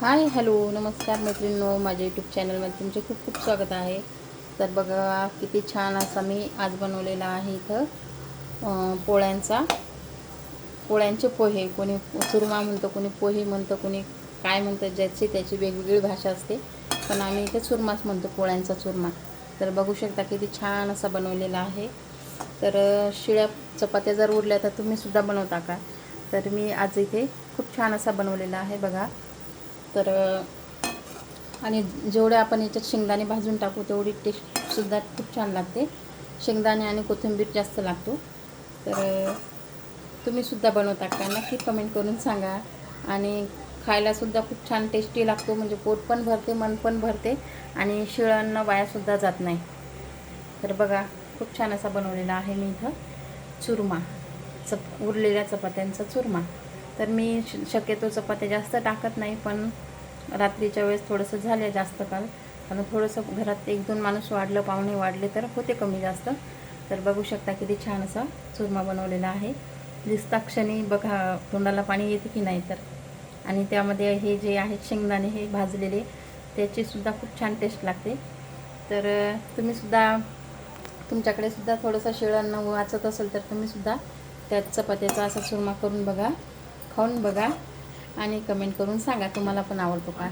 Hi hello नमस्कार मैत्रिणींनो माझ्या यूट्यूब चॅनलमध्ये तुमचे खूप खूप स्वागत आहे. तर बघा किती छान असा मी आज बनवलेला आहे इथं पोळ्यांचा. पोळ्यांचे पोहे कोणी चुरमा म्हणतं कोणी पोहे म्हणतं कोणी काय म्हणतं ज्याची त्याची वेगवेगळी भाषा असते. पण आम्ही इथे चुरमाच म्हणतो पोळ्यांचा चुरमा. तर बघू शकता किती छान असा बनवलेला आहे. तर शिळ्या चपात्या जर उरल्या तर तुम्हीसुद्धा बनवता का? तर मी आज इथे खूप छान असा बनवलेला आहे बघा. तर आणि जेवढे आपण याच्यात शेंगदाणे भाजून टाकू तेवढी टेस्टसुद्धा खूप छान लागते. शेंगदाणे आणि कोथिंबीर जास्त लागतो. तर तुम्हीसुद्धा बनवता का नक्की कमेंट करून सांगा. आणि खायलासुद्धा खूप छान टेस्टी लागतो. म्हणजे पोट पण भरते मन पण भरते. आणि शिळांना वायासुद्धा जात नाही. तर बघा खूप छान असा बनवलेला आहे मी इथं. चुरमा. चप उरलेल्या चपात्यांचा चुरमा. तर मी श शक्यतो चपात्या जास्त टाकत नाही पण रात्रीच्या वेळेस थोडंसं झालं जास्त काल कारण थोडंसं घरात एक दोन माणूस वाढलं पाहुणे वाढले तर होते कमी जास्त. तर बघू शकता किती छान असा चुरमा बनवलेला आहे. दिसता क्षणी बघा तोंडाला पाणी येते की नाही तर. आणि त्यामध्ये हे जे आहेत शेंगदाणे हे भाजलेले त्याचीसुद्धा खूप छान टेस्ट लागते. तर तुम्हीसुद्धा तुमच्याकडे सुद्धा थोडंसं शिळांना वाचत असेल तर तुम्हीसुद्धा त्या चपात्याचा असा चुरमा करून बघा. खाऊन बघा आणि कमेंट करून सांगा तुम्हाला पण आवडतो का?